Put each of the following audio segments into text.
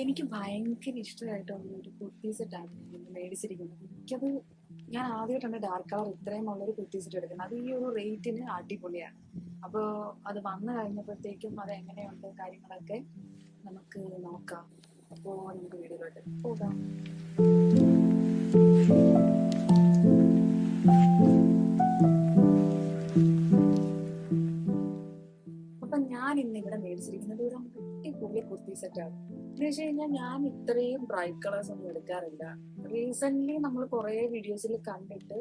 എനിക്ക് ഭയങ്കര ഇഷ്ടമായിട്ട് ഒരു കുർത്തി സെറ്റാണ് മേടിച്ചിരിക്കുന്നത്. എനിക്കത് ഞാൻ ആദ്യമായിട്ടാണ് ഡാർക്ക് കളർ ഇത്രയും ഉള്ളൊരു കുർത്തി സെറ്റ് എടുക്കുന്നത്. അത് ഈ ഒരു റേറ്റിന് അടിപൊളിയാണ്. അപ്പോൾ അത് വന്നു കഴിഞ്ഞപ്പോഴത്തേക്കും അത് എങ്ങനെയുണ്ട് കാര്യങ്ങളൊക്കെ നമുക്ക് നോക്കാം. അപ്പോൾ നമുക്ക് വീഡിയോയിലോട്ട് പോകാം. അപ്പം ഞാൻ ഇന്ന് ഇവിടെ മേടിച്ചിരിക്കുന്നത് അടിപൊളി കുർത്തി സെറ്റാണ് എന്ന് വെച്ച് കഴിഞ്ഞാൽ ഞാൻ ഇത്രയും ബ്രൈറ്റ് കളേഴ്സ് ഒന്നും എടുക്കാറില്ല. റീസെന്റ് നമ്മൾ കുറേ വീഡിയോസിൽ കണ്ടിട്ട്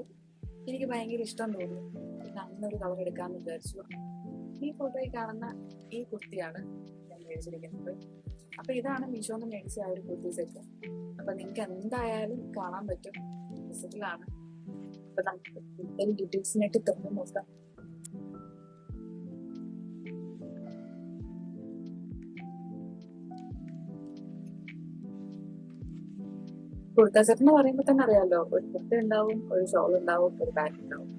എനിക്ക് ഭയങ്കര ഇഷ്ടം തോന്നി. പിന്നെ കളർ എടുക്കാൻ വിചാരിച്ചു. ഈ ഫോട്ടോയിൽ കാണുന്ന ഈ കുർത്തിയാണ് ഞാൻ മേടിച്ചിരിക്കുന്നത്. അപ്പൊ ഇതാണ് മീഷോന്ന് മേടിച്ച ആ ഒരു കുർത്തി സെറ്റ് അപ്പൊ നിങ്ങൾക്ക് എന്തായാലും കാണാൻ പറ്റും. വിസിബിളാണ് അപ്പൊ നമുക്ക് ഡീറ്റെയിൽസിനായിട്ട് തുറന്നു നോക്കാം. കുർത്ത സെറ്റ് എന്ന് പറയുമ്പോൾ തന്നെ അറിയാലോ ഒരു കുർത്ത ഉണ്ടാവും ഒരു ഷോൾ ഉണ്ടാവും ഒരു ബാഗ് ഉണ്ടാവും.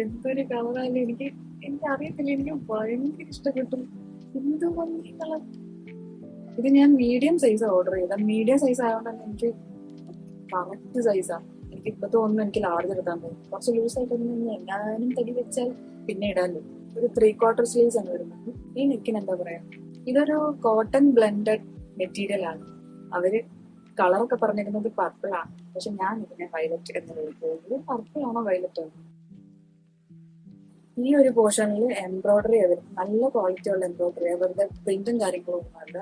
എന്തൊരു കളറായാലും എനിക്ക് എനിക്ക് അറിയത്തില്ല എനിക്ക് ഭയങ്കര ഇഷ്ടപ്പെട്ടു. എന്ത് ഇത് ഞാൻ മീഡിയം സൈസ് ഓർഡർ ചെയ്ത മീഡിയം സൈസ് ആയതുകൊണ്ട് തന്നെ എനിക്ക് കറക്റ്റ് സൈസാ എനിക്ക് ഇപ്പൊ തോന്നുന്നു എനിക്ക് ലാർജ് എടുക്കാൻ പറ്റും കുറച്ച് ലൂസ് ആയിട്ടൊന്നും എങ്ങാനും തടി വെച്ചാൽ പിന്നെ ഇടാലോ. ഒരു ത്രീ ക്വാർട്ടർ സ്ലീവ്സ് ആണ് വരുന്നത് ഈ നെക്കിന് എന്താ പറയാ? ഇതൊരു കോട്ടൺ ബ്ലെൻഡഡ് മെറ്റീരിയൽ ആണ്. അവർ കളറൊക്കെ പറഞ്ഞിരുന്നത് പർപ്പിൾ ആണ്. പക്ഷെ ഞാൻ ഇതിനെ വയലറ്റ് എന്ന് വിളിക്കുന്നത് പർപ്പിൾ ആണോ വയലറ്റ് ആണോ? ഈ ഒരു പോർഷനിൽ എംബ്രോയിഡറി ആയിരുന്നു നല്ല ക്വാളിറ്റി ഉള്ള എംബ്രോയിഡറി അവരുടെ പ്രിന്റും കാര്യങ്ങളും ഒന്നുമല്ല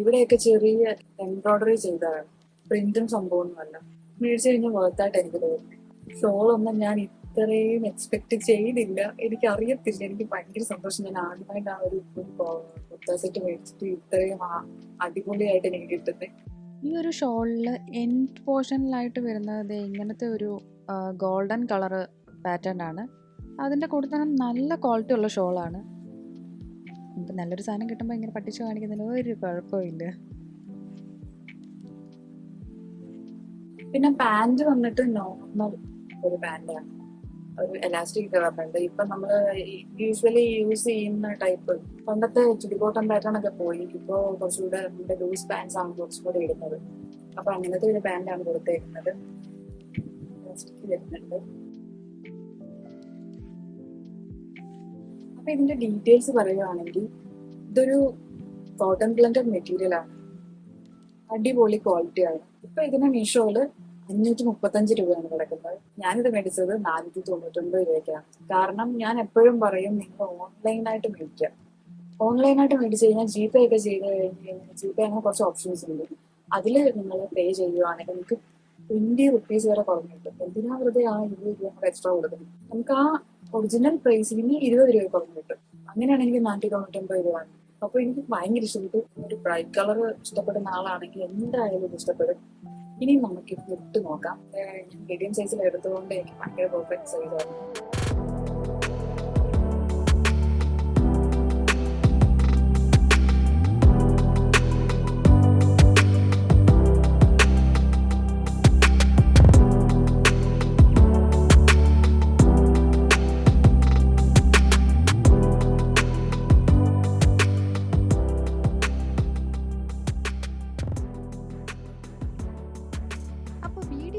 ഇവിടെയൊക്കെ ചെറിയ എംബ്രോയിഡറി ചെയ്തതാണ്. പ്രിന്റും സംഭവമൊന്നുമല്ല. മേടിച്ചു കഴിഞ്ഞാൽ വേർത്തായിട്ട് എനിക്ക് തോന്നി ഷോൾ ഒന്നും ഞാൻ ഇത്രയും എക്സ്പെക്ട് ചെയ്തില്ല. എനിക്ക് അറിയത്തില്ല എനിക്ക് ഭയങ്കര സന്തോഷം. ഞാൻ ആദ്യമായിട്ടാണ് ഒരു കുർത്ത സെറ്റ് മേടിച്ചിട്ട് ഇത്രയും അടിപൊളിയായിട്ട് എനിക്ക് കിട്ടുന്നത് ഈ ഒരു ഷോളിൽ എൻഡ് പോർഷനിലായിട്ട് വരുന്നത് ഇങ്ങനത്തെ ഒരു ഗോൾഡൻ കളർ പാറ്റേൺ ആണ്. അതിന്റെ കൂടെ തന്നെ നല്ല ക്വാളിറ്റി ഉള്ള ഷോളാണ് നമുക്ക് നല്ലൊരു സാധനം കിട്ടുമ്പോൾ ഇങ്ങനെ പട്ടിച്ച് കാണിക്കുന്നതിന് ഒരു കുഴപ്പമില്ല. പിന്നെ പാന്റ് വന്നിട്ട് നോർമൽ ഒരു പാന്റാണ് ഒരു എലാസ്റ്റിക് ഡെവലപ്മെന്റ് ഇപ്പൊ നമ്മൾ യൂഷ്വലി യൂസ് ചെയ്യുന്ന ടൈപ്പ് പണ്ടത്തെ ചുടിബോട്ടം പാറ്റേൺ ഒക്കെ പോയി. ഇപ്പോ കുറച്ചുകൂടെ നമ്മുടെ ലൂസ് പാൻസ് ആണ് കുറച്ചുകൂടെ ഇടുന്നത്. അപ്പൊ അങ്ങനത്തെ ഒരു പാന്റാണ് കൊടുത്തേക്കുന്നത്. വരുന്നുണ്ട്. അപ്പൊ ഇതിന്റെ ഡീറ്റെയിൽസ് പറയുകയാണെങ്കിൽ ഇതൊരു കോട്ടൺ ബ്ലൻഡഡ് മെറ്റീരിയൽ ആണ്. അടിപൊളി ക്വാളിറ്റി ആണ്. ഇപ്പൊ ഇതിന് മീഷോയിൽ അഞ്ഞൂറ്റി മുപ്പത്തഞ്ച് രൂപയാണ് കിടക്കുന്നത്. ഞാനിത് മേടിച്ചത് നാനൂറ്റി തൊണ്ണൂറ്റൊൻപത് രൂപയ്ക്കാണ്. കാരണം ഞാൻ എപ്പോഴും പറയും നിങ്ങൾ ഓൺലൈനായിട്ട് മേടിക്കുക. ഓൺലൈനായിട്ട് മേടിച്ച് കഴിഞ്ഞാൽ ജി പേ ഒക്കെ ചെയ്ത് കഴിഞ്ഞ് കഴിഞ്ഞാൽ ജി പേ അങ്ങനെ കുറച്ച് ഓപ്ഷൻസ് ഉണ്ട്. അതിൽ നിങ്ങൾ പേ ചെയ്യുവാണെങ്കിൽ നിങ്ങൾക്ക് ട്വന്റി റുപ്പീസ് വരെ കുറഞ്ഞു കിട്ടും. എന്തിനാ വെറുതെ ആ ഇരുപത് രൂപ നമുക്ക് എക്സ്ട്രാ കൊടുക്കും നമുക്ക് ആ ഒറിജിനൽ പ്രൈസിന് ഇരുപത് രൂപ കുറഞ്ഞു കിട്ടും. അങ്ങനെയാണ് എനിക്ക് നാനൂറ്റി തൊണ്ണൂറ്റൊമ്പത് രൂപ അപ്പൊ എനിക്ക് ഭയങ്കര ഇഷ്ടപ്പെട്ടു ഒരു ബ്രൈറ്റ് കളർ ഇഷ്ടപ്പെടുന്ന ആളാണെങ്കിൽ എന്തായാലും ഇഷ്ടപ്പെടും. ഇനി നമുക്ക് ഇട്ട് നോക്കാം. മീഡിയം സൈസിൽ എടുത്തുകൊണ്ട് എനിക്ക് ഭയങ്കര പെർഫെക്റ്റ് സൈസ്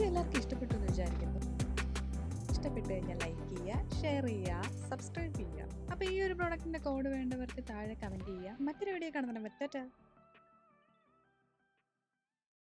വീഡിയോ എല്ലാവർക്കും ഇഷ്ടപ്പെട്ടു എന്ന് വിചാരിക്കുന്നു. ഇഷ്ടപ്പെട്ടു കഴിഞ്ഞാൽ ലൈക്ക് ചെയ്യുക ഷെയർ ചെയ്യുക സബ്സ്ക്രൈബ് ചെയ്യുക. അപ്പോൾ ഈ ഒരു പ്രോഡക്റ്റിന്റെ കോഡ് വേണ്ടവർക്ക് താഴെ കമന്റ് ചെയ്യുക. മറ്റൊരു വീഡിയോ കാണുന്നുണ്ട് മറ്റേ